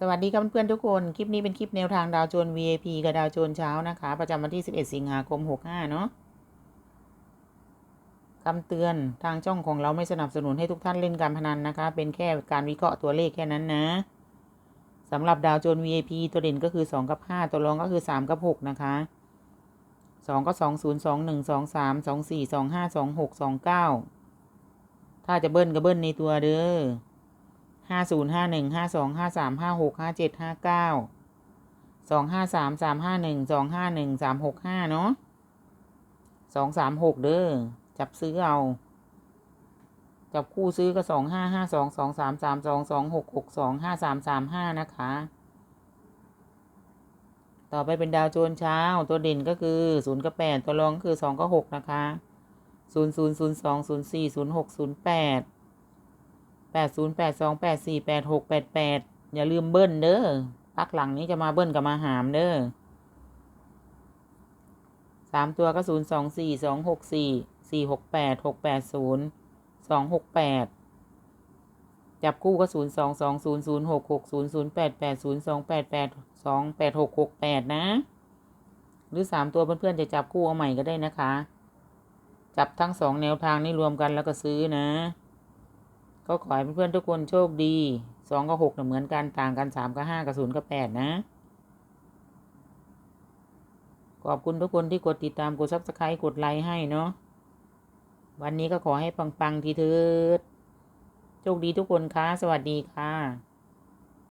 สวัสดีครับเพื่อนๆทุกคน คลิปนี้เป็นคลิปแนวทางดาวโจน VIP กับดาวโจนเช้านะคะ ประจำวันที่ 11 สิงหาคม 65 เนาะคำเตือนทางช่องของเราไม่สนับสนุนให้ทุกท่านเล่นการพนันนะคะ เป็นแค่การวิเคราะห์ตัวเลขแค่นั้นนะสำหรับดาวโจน VIP ตัวเด่นก็คือ 2 กับ 5 ตัวรองก็คือ 3 กับ 6 นะคะ 2 ก็ 2 0 2 1 2 3 2 4 2 5 2 6 2 9 ถ้าจะเบิ้ลก็เบิ้ลในตัวเด้อ ห้าศูนย์ห้าหนึ่งห้าสองห้าสามห้าหกห้าเจ็ดห้าเก้าสองห้าสามสามห้าหนึ่งสองห้าหนึ่งสามหกห้าเนาะสองสามหกเด้อจับซื้อเอาจับคู่ซื้อก็สองห้าห้าสองสองสามสามสองสองหกหกสองห้าสามสามห้านะคะ ต่อไปเป็นดาวโจนเช้าตัวเด่นก็คือศูนย์กับแปดตัวรองก็คือสองกับหกนะคะศูนย์ศูนย์ศูนย์สองศูนย์สี่ศูนย์หกศูนย์แปด แปดศูนย์แปดสองแปดสี่แปดหกแปดแปดอย่าลืมเบิ้ลเด้อปักหลังนี้จะมาเบิ้ลกับมาหามเด้อสามตัวก็ศูนย์สองสี่สองหกสี่สี่หกแปดหกแปดศูนย์สองหกแปดจับคู่ก็ศูนย์สองสองศูนย์ศูนย์หกหกศูนย์ศูนย์แปดแปดศูนย์สองแปดแปดสองแปดหกหกแปดนะ หรือสามตัวเพื่อนๆจะจับคู่เอาใหม่ก็ได้นะคะ จับทั้งสองแนวทางนี้รวมกันแล้วก็ซื้อนะ ก็ขอให้เพื่อนๆทุกคนโชคดีสองกับหกเหมือนกันต่างกันสามกับห้ากับศูนย์กับแปดนะ ขอบคุณทุกคนที่กดติดตามกดซับสไครต์กดไลค์ให้เนาะวันนี้ก็ขอให้ปังๆทีเถิดโชคดีทุกคนค่ะสวัสดีค่ะ